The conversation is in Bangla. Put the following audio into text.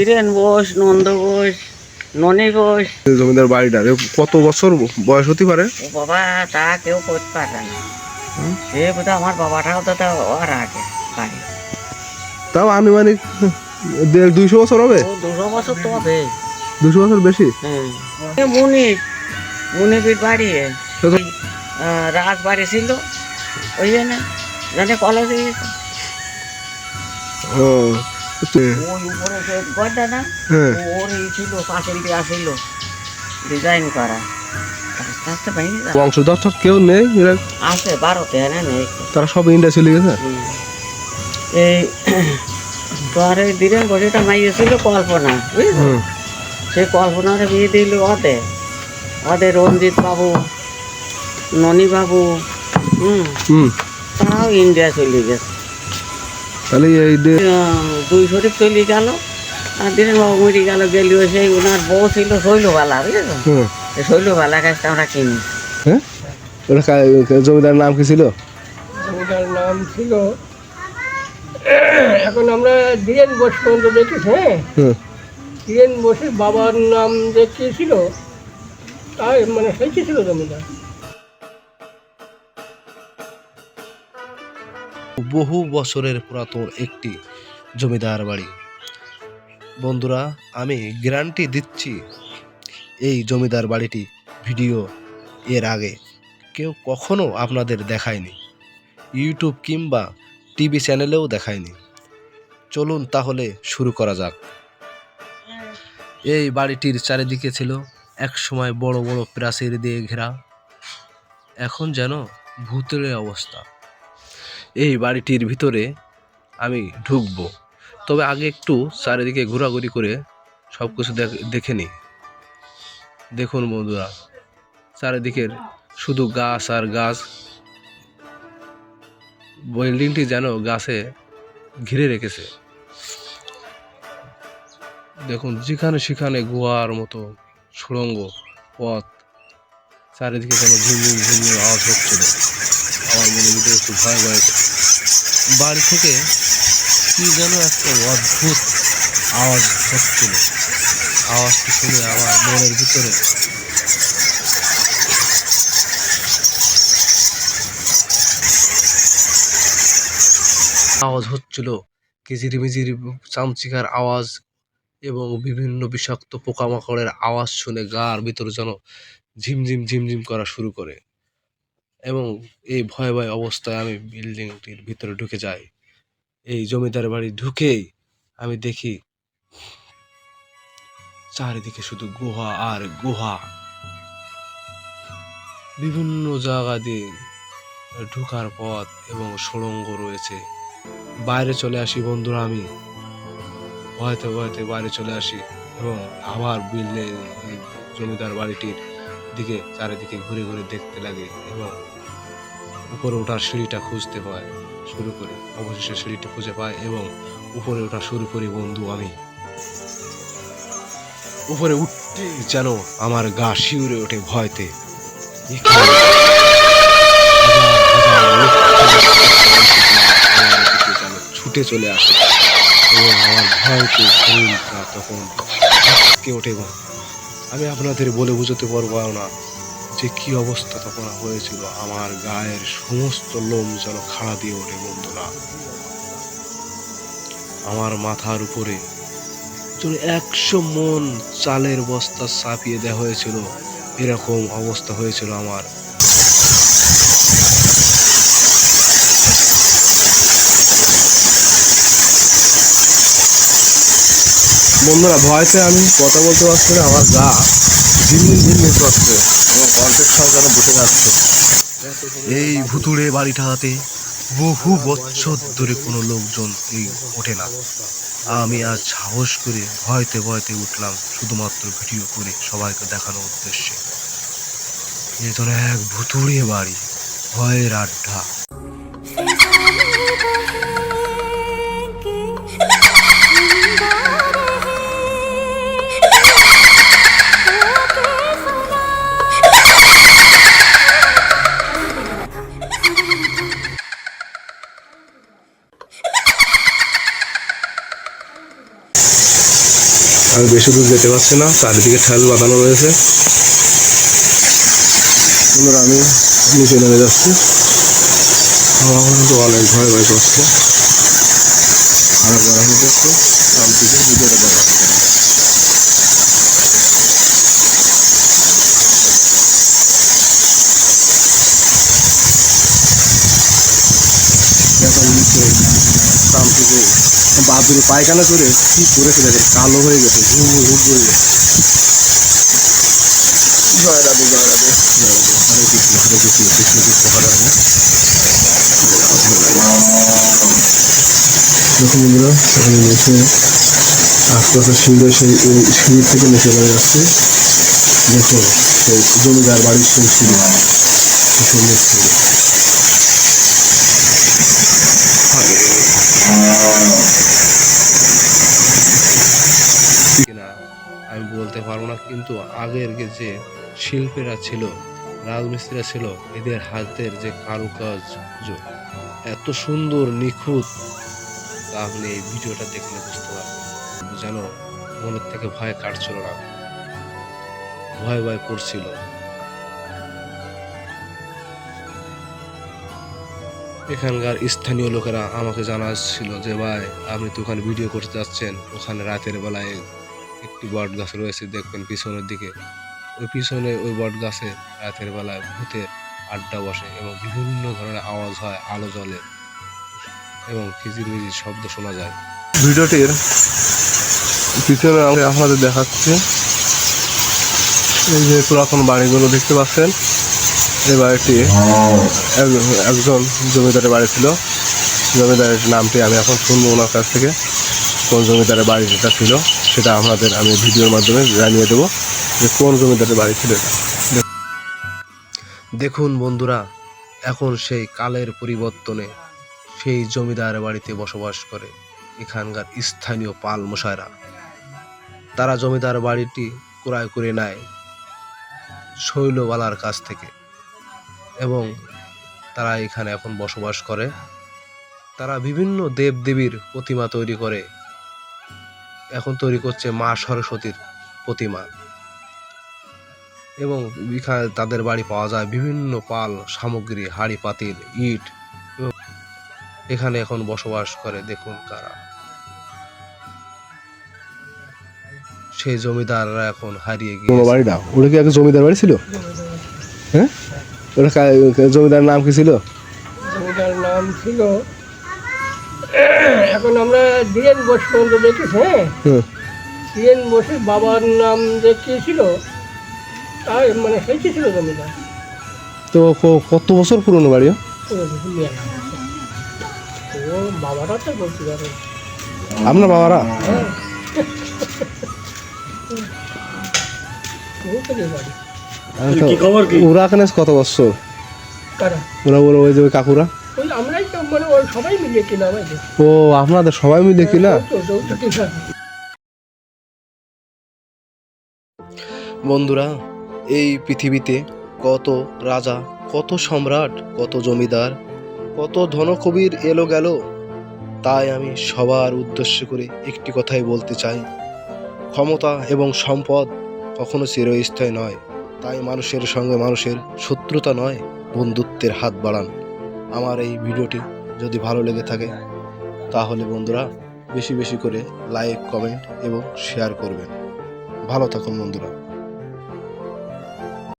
বীরেন বোস নন্দ বোস ননী বোস। জমিদার বাড়িটা কত বছর বয়স হতে পারে? ও বাবা তা কেউ করতে পারে না। সে বোধহয় আমার বাবাটাও তো তা ওর আগে বাড়ি। তাও আনুমানিক দেড় দুইশো বছর হবে? দুশো বছর তো হবে। দুশো বছর বেশি? হ্যাঁ এ মুনির মুনিবির বাড়ি এ। সে তো- ওই, আহ, রাজ বাড়ি ছিল। ওই জন্য জানে কলেজে ও ওই উপরে সে গড়টা না হ্যাঁ। ওর এই ছিল পাশের দিয়ে আসিল ডিজাইন করা বংশধর তো কেউ নেই আছে বারোতে হ্যাঁ নেই তারা সব ইন্ডিয়া চলে গেছে। এই তোর এই দিনের বসেটা মাইয়ে ছিল কল্পনা বুঝলি সেই কল্পনারে বিয়ে দিল ওতে ওদের রঞ্জিত বাবু ননী বাবু হুম। হুম। তারাও ইন্ডিয়া চলে গেছে। তাহলে এই যে দুই শরীফ চলে গেল। আর দিনের বাবু মরে গেল গেলিও সেই ওনার বউ ছিল শৈলবালা বুঝেছ? হুম এই শৈলবালা গাছটা আমরা কিনি। হ্যাঁ? ওটা জমিদার নাম কি ছিল? জমিদার নাম ছিল এখন আমরা ধীরেন বোস পর্যন্ত দেখেছি হ্যাঁ? হুম ধীরেন বোসের বাবার নাম যে কি ছিল তাই মানে সেই কি ছিল জমিদার? বহু বছরের পুরাতন একটি জমিদার বাড়ি। বন্ধুরা, আমি গ্যারান্টি দিচ্ছি, এই জমিদার বাড়িটি ভিডিও এর আগে কেউ কখনো আপনাদের দেখায়নি, ইউটিউব কিংবা টিভি চ্যানেলেও দেখায়নি। চলুন তাহলে শুরু করা যাক। এই বাড়িটির চারিদিকে ছিল এক সময় বড় বড় প্রাচীর দিয়ে ঘেরা। এখন যেন ভূতের অবস্থা। এই বাড়িটির ভিতরে আমি ঢুকবো। তবে আগে একটু চারিদিকে ঘোরাঘুরি করে সব কিছু দেখে নিই। দেখুন বন্ধুরা, চারিদিকের শুধু গাছ আর গাছ। বিল্ডিংটি যেন গাছে ঘিরে রেখেছে। দেখুন, যেখানে সেখানে গুহার মতো সুড়ঙ্গ পথ। চারিদিকে যেন ঝিমঝিম ঝিমঝিম আওয়াজ হচ্ছে হচ্ছিল। আমার মনের ভিতরে একটু ভয় ভয় বাড়ি থেকে কি যেন একটা অদ্ভুত আওয়াজ হচ্ছিল। আওয়াজটি শুনে আমার মনের ভিতরে আওয়াজ হচ্ছিল কিজির মিজির চামচিকার আওয়াজ এবং বিভিন্ন বিষাক্ত পোকামাকড়ের আওয়াজ শুনে গার ভিতরে যেন ঝিমঝিম ঝিমঝিম করা শুরু করে। এবং এই ভয় ভয় অবস্থায় আমি বিল্ডিংটির ভিতরে ঢুকে যাই। এই জমিদার বাড়ি ঢুকেই আমি দেখি চারিদিকে শুধু গুহা আর গুহা। বিভিন্ন জায়গা দিয়ে ঢোকার পথ এবং সুড়ঙ্গ রয়েছে। বাইরে চলে আসি বন্ধুরা আমি। ভয়তে ভয়তে বাইরে চলে আসি এবং আবার বিল্ডিং, জমিদার বাড়িটির দিকে চারিদিকে ঘুরে ঘুরে দেখতে লাগে এবং উপরে ওঠার সিঁড়িটা খুঁজতে পায় শুরু করি। অবশেষে সিঁড়িটা খুঁজে পাই এবং উপরে ওঠা শুরু করি, বন্ধু, আমি। উপরে উঠতে যেন আমার গা শিউরে ওঠে ভয়তে। ছুটে চলে আসে। এবং আমার শরীরটা তখন ওঠে এবং আমি আপনাদের বলে বোঝাতে পারব না যে কি অবস্থা তখন হয়েছিল। আমার গায়ের সমস্ত লোম যেন খাড়া দিয়ে ওঠে বন্ধুরা। আমার মাথার উপরে যেন একশো মন চালের বস্তা চাপিয়ে দেওয়া হয়েছিল। এরকম অবস্থা হয়েছিল আমার। বন্ধুরা, ভয়তে আমি কথা বলতে পারছি না, আমার গা ঝিমঝিম ঝিমঝিম করছে এবং সঙ্গে যেন বসে যাচ্ছে। এই ভুতুড়ে বাড়িটাতে বহু বছর ধরে কোনো লোকজন এই ওঠে না। আমি আজ সাহস করে ভয়তে ভয়তে উঠলাম, শুধুমাত্র ভিডিও করে সবাইকে দেখানোর উদ্দেশ্যে। এ যেন এক ভুতুড়ে বাড়ি, ভয়ের আড্ডা। আমি বেশি দূর যেতে পারছি না, চারিদিকে ঠেল বাঁধানো রয়েছে। আমি নিচে নেমে যাচ্ছি। আমার কিন্তু অনেক ভয় ভয় করছে। আর হয়ে যাচ্ছে শান্তিতে ভিডিওটা দেখা এখন নিচে শান্তিতে বাথরুমে পায়খানা করে কি করেছে দেখেন কালো হয়ে গেছে ঘুম ঘুম করে গেছে জয় রাধে জয় রাধে জয় রাধে। হরে কৃষ্ণ হরে কৃষ্ণ কৃষ্ণ কৃষ্ণ হরে হরে দেখুন বন্ধুরা সেখানে নিচে আস্তে আস্তে সিঁড়ি সেই এই থেকে নিচে নেমে যাচ্ছে। দেখুন সেই জমিদার বাড়ির সেই সিঁড়ি। সুন্দর সিঁড়ি। কিন্তু আগের যে শিল্পীরা ছিল, রাজমিস্ত্রিরা ছিল, এদের হাতের যে কারুকাজ এত সুন্দর, নিখুঁত। তা আপনি এই ভিডিওটা দেখলে বুঝতে পারবেন। যেন মনের থেকে ভয় কাটছিল না। ভয় ভয় করছিল। এখানকার স্থানীয় লোকেরা আমাকে জানাচ্ছিল যে, ভাই, আপনি তো ওখানে ভিডিও করতে যাচ্ছেন। ওখানে রাতের বেলায় একটি বট গাছ রয়েছে, দেখবেন পিছনের দিকে। ওই পিছনে ওই বট গাছে রাতের বেলায় ভূতের আড্ডা বসে এবং বিভিন্ন ধরনের আওয়াজ হয় আলো জ্বলে এবং কিচিরমিচির শব্দ শোনা যায়। ভিডিওটির পিছনে আমি আপনাদের দেখাচ্ছি। এই যে পুরাতন বাড়িগুলো দেখতে পাচ্ছেন, এই বাড়িটি এক- একজন জমিদারের বাড়ি ছিল। জমিদারের নামটি আমি এখন শুনব ওনার কাছ থেকে, কোন জমিদারের বাড়ি যেটা ছিল। সেটা আমাদের আমি ভিডিওর মাধ্যমে জানিয়ে দেবো যে কোন জমিদারের বাড়ি ছিল এটা। দেখুন বন্ধুরা, এখন সেই কালের পরিবর্তনে সেই জমিদার বাড়িতে বসবাস করে এখানকার স্থানীয় পাল মশাইরা। তারা জমিদার বাড়িটি ক্রয় করে নেয় শৈলবালার কাছ থেকে এবং তারা এখানে এখন বসবাস করে। তারা বিভিন্ন দেব দেবীর প্রতিমা তৈরি করে এখন তৈরি করছে মা সরস্বতীর প্রতিমা। এবং এখানে তাদের বাড়ি পাওয়া যায় বিভিন্ন পাল সামগ্রী হাড়ি পাতিল ইট এখানে এখন বসবাস করে দেখুন কারা। সেই জমিদাররা এখন হারিয়ে কোনো গিয়েছে বাড়িটা? ওটা কি একটা জমিদার বাড়ি ছিল? হ্যাঁ? ওটা জমিদার নাম কি ছিল? জমিদার নাম ছিল এখন আমরা ধীরেন বোস পর্যন্ত দেখেছি হ্যাঁ? ধীরেন বোসের বাবার নাম যে কী ছিল? তাই মানে সেইটি ছিল জমিদার তো কত বছর পুরনো বাড়ি? ও বাবাটা তো বলতে পারে। আপনার বাবারা? ওরা এখানে কত বছর? কারা? ওরা ওরা ওই যে কাকুরা। ওই আমরাই তো মানে ওই সবাই মিলিয়ে কিনা আমাদের। ও আপনাদের সবাই মিলে কিনা? বন্ধুরা এই পৃথিবীতে কত রাজা কত সম্রাট কত জমিদার কত ধনকবির এলো গেল তাই আমি সবার উদ্দেশ্য করে একটি কথাই বলতে চাই। ক্ষমতা এবং সম্পদ কখনো চিরস্থায়ী নয় তাই মানুষের সঙ্গে মানুষের শত্রুতা নয় বন্ধুত্বের হাত বাড়ান। আমার এই ভিডিওটি যদি ভালো লেগে থাকে, তাহলে বন্ধুরা বেশি বেশি করে লাইক কমেন্ট এবং শেয়ার করবেন। ভালো থাকুন বন্ধুরা।